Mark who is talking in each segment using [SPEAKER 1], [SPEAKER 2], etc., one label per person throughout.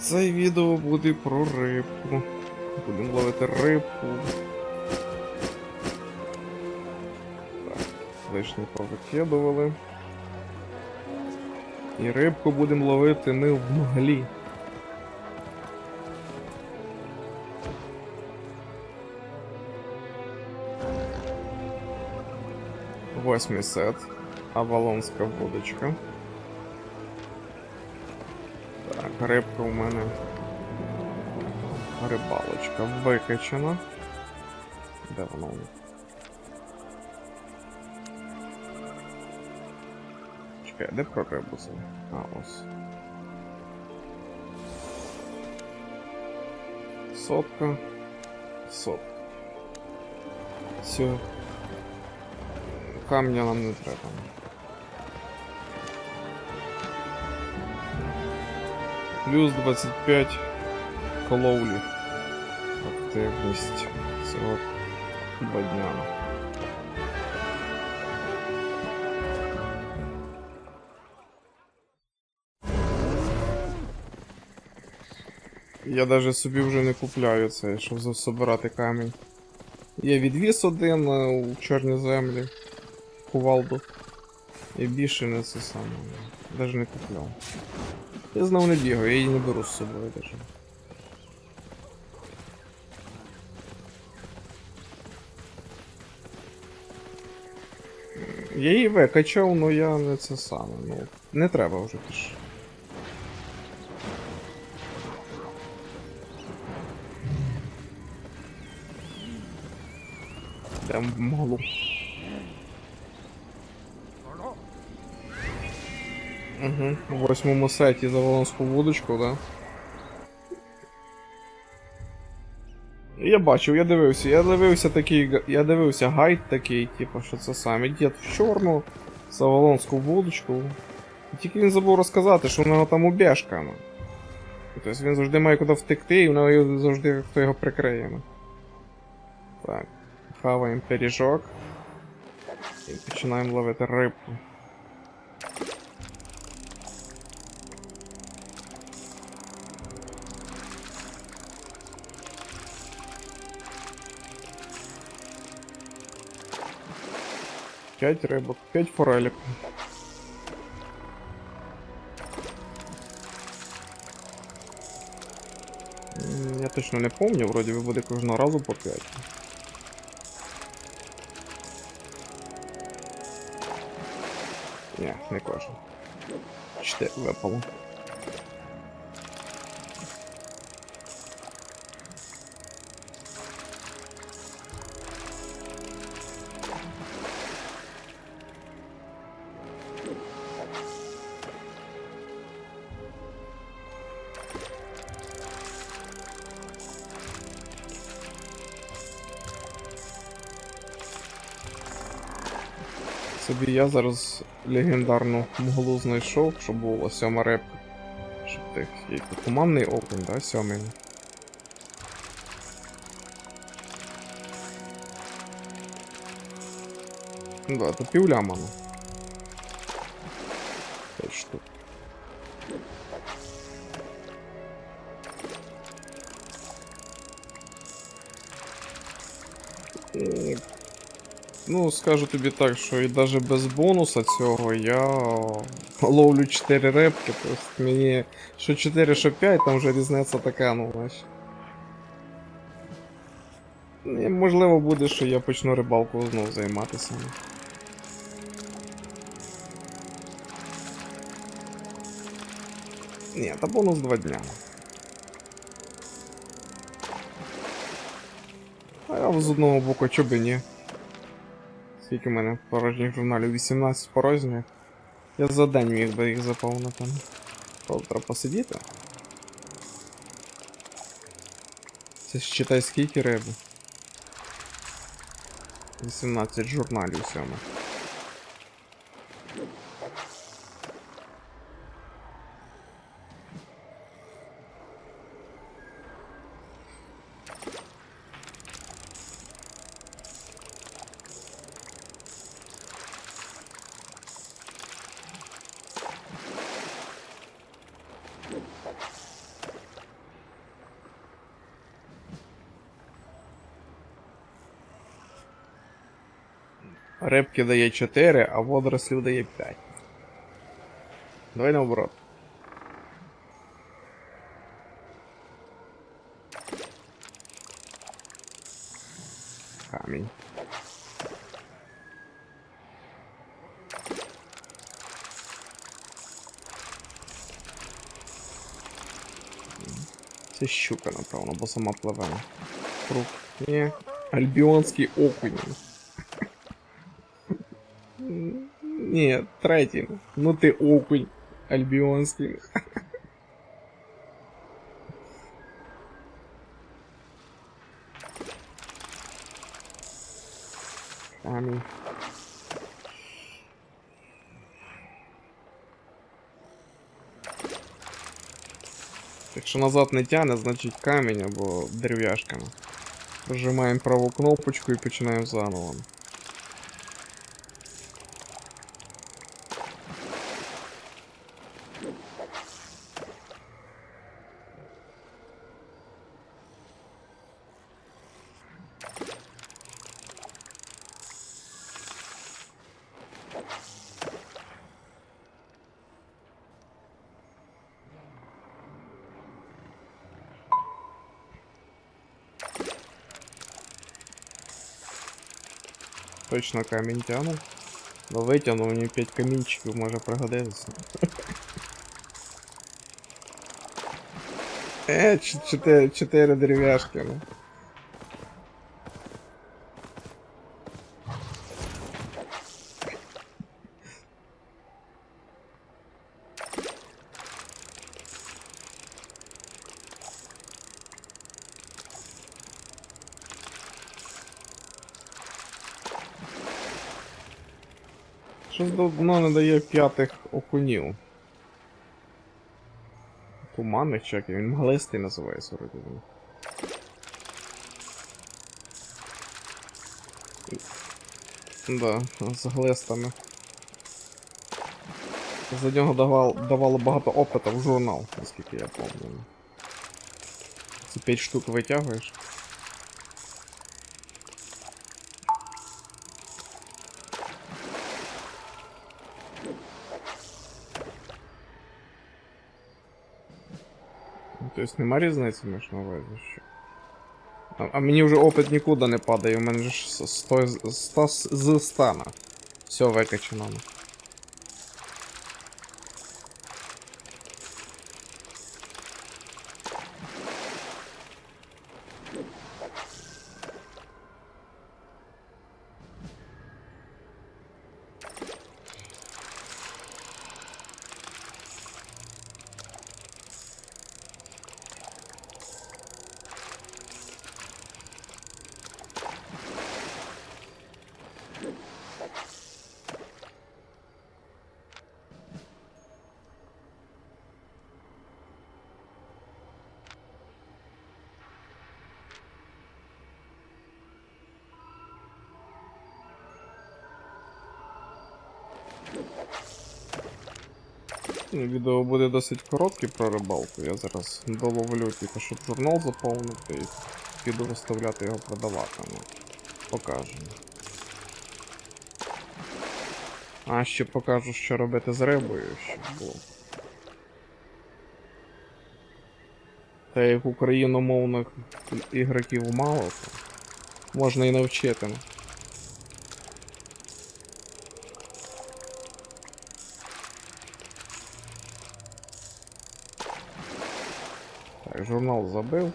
[SPEAKER 1] Це відео буде про рибку. Будемо ловити рибку. Так, лишні повикидували. І рибку будемо ловити не в мглі. Восьмий сет. Авалонська водочка. Рибка у мене. Рибалочка викачана. Де вона у? Чекай, де про рибу це? А, ось. Сотка. Сотка. Все. Камня нам не треба. Плюс 25 коловлі. Активність цього два дня. Я даже собі вже не купляю це, щоб засобирати камінь. Є відвіс один е, у чорній землі. Кувалду. І більше не це саме. Даже не купляв. Я знову не бігаю, я її не беру з собою даже. Я її викачав, но я не це саме. Ну, не треба вже більше. Йдемо в Угу. В восьмому сеті за волонську вудочку, да? Я бачив, я дивився, я дивився такий, я дивився гайд такий, типу, що це саме дід в чорну, за волонську вудочку. Тільки він забув розказати, що в нього там убежка. Ну. Тобто він завжди має куди втекти, і в нього завжди хто його прикриє. Ну. Так. Хаваємо пиріжок. І починаємо ловити рибку. П'ять рибок, 5 форелек. Я точно не помню, вроді би буде кожного разу по 5. Ні, не кожен. 4 випало. Собі я зараз легендарну мглу знайшов, щоб була сьома репка. Щоб тих. Тут туманний опен, да, сьомий. Да, то півляма, ну. Ну, скажу тобі так, що і навіть без бонуса цього я ловлю 4 репки, тобто мені що 4, що 5, там вже різниця така, ну знаєш. І, можливо буде, що я почну рибалку знову займатися. Ні, та бонус 2 дня. А я з одного боку, чо би ні. Скільки в мене порожніх журналів? 18 порожніх. Я за день міг би їх заповнити. Треба посидіти. Це ж читай скільки риби. 18 журналів сьоме. Рибки дає 4, а водорослів дає 5. Давай наоборот. Камінь. Це щука, напевно, бо сама пливе. Круг. Ні. Альбіонський окунь. Ні, третій. Ну ти окунь. Альбіонський. Камінь. Якщо назад не тяне, значить камінь або дерев'яшками. Прожимаємо праву кнопочку і починаємо заново. Точно камінь тягнув. Ну витягнув, мені 5 камінчиків може пригодитися. Е, 4, 4 дерев'яшки, ну. Щось давно не дає п'ятих окунів. Туманних чи як він мглистий називається вроді. Да, з глистами. За нього давал, давало багато опита в журнал, наскільки я пам'ятаю. Це 5 штук витягуєш. То есть нема різниці між на увазі. А, а мені вже опит нікуди не падає, у мене ж с- 100, з- 100 з з 100 на. Все викачано. Відео буде досить коротке про рибалку. Я зараз доловлю, типу, щоб журнал заповнити і піду виставляти його продавати. Ну, покажемо. А ще покажу, що робити з рибою, щоб було. Та як україномовних ігроків мало, то можна і навчити. Журнал забив.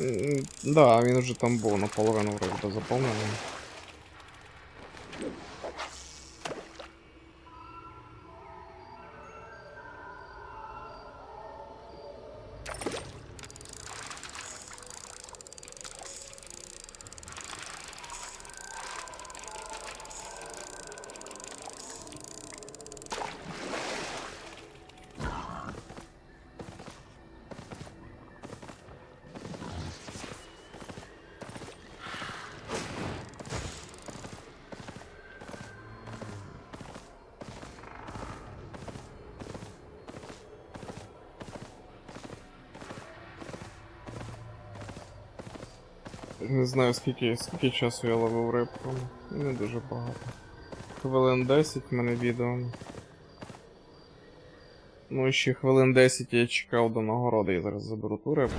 [SPEAKER 1] М, Да, він вже там був наполовину вроде заповнений. Не знаю скільки, скільки часу я ловив рибку. Не дуже багато. Хвилин 10 в мене відео. Ну і ще хвилин 10 я чекав до нагороди, я зараз заберу ту рибку.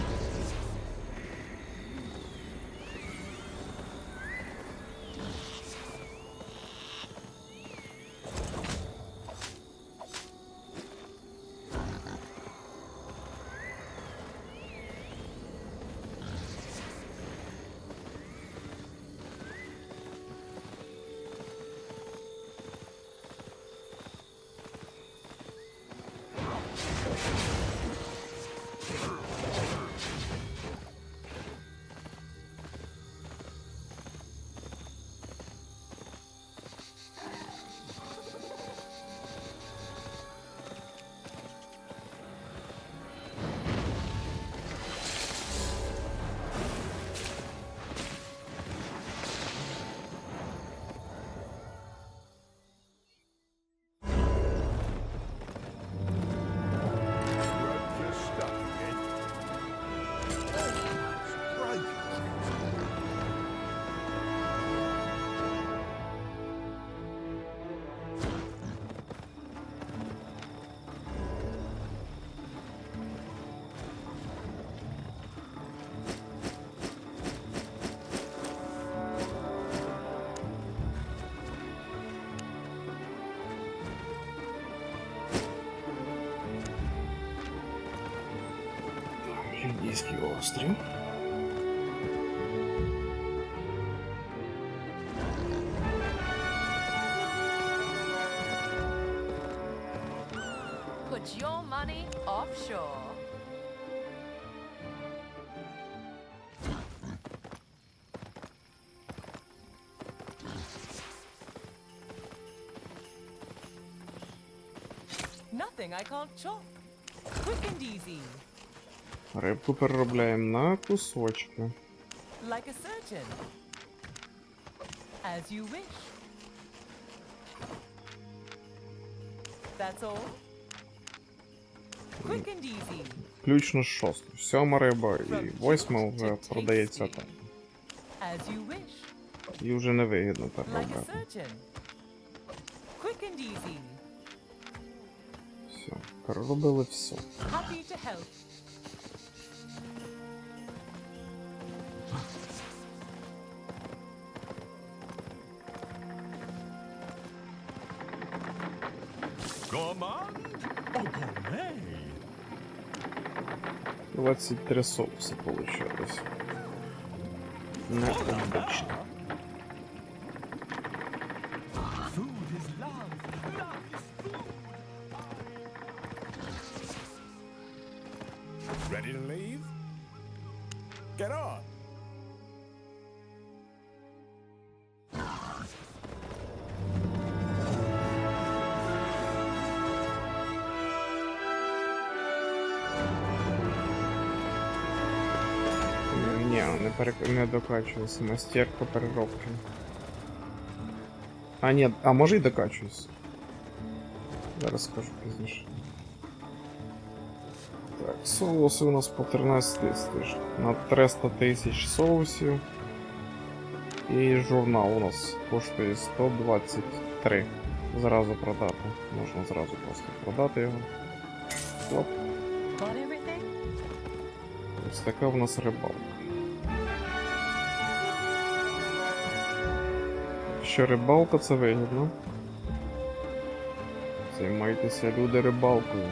[SPEAKER 1] çalıştırayım.
[SPEAKER 2] Put your money offshore.
[SPEAKER 3] Nothing I can't chop. Quick and easy.
[SPEAKER 1] Рибку переробляємо на кусочки.
[SPEAKER 3] like a surgeon. As you wish. That's all. Quick and easy,
[SPEAKER 1] Включно шосту. Сьома риба і восьма вже продається так.
[SPEAKER 3] as you wish,
[SPEAKER 1] І вже невигідно
[SPEAKER 3] like
[SPEAKER 1] переробляти.
[SPEAKER 3] surgeon. Quick and easy,
[SPEAKER 1] Все. Переробили все.
[SPEAKER 3] happy to help.
[SPEAKER 4] Gourmand or
[SPEAKER 1] 23 соуса получилось. Ну.
[SPEAKER 4] Food
[SPEAKER 1] перек... не докачуюся. Мастерка переробки. А, ні, а може і докачуюсь. Зараз скажу пізніше. Так, соуси у нас по 13 тисяч. На 300 тисяч соусів. І журнал у нас коштує 123. Зразу продати. Можна зразу просто продати його.
[SPEAKER 2] Everything?
[SPEAKER 1] Ось така в нас рибалка. Що рибалка це вигідно. Займайтеся люди рибалкою.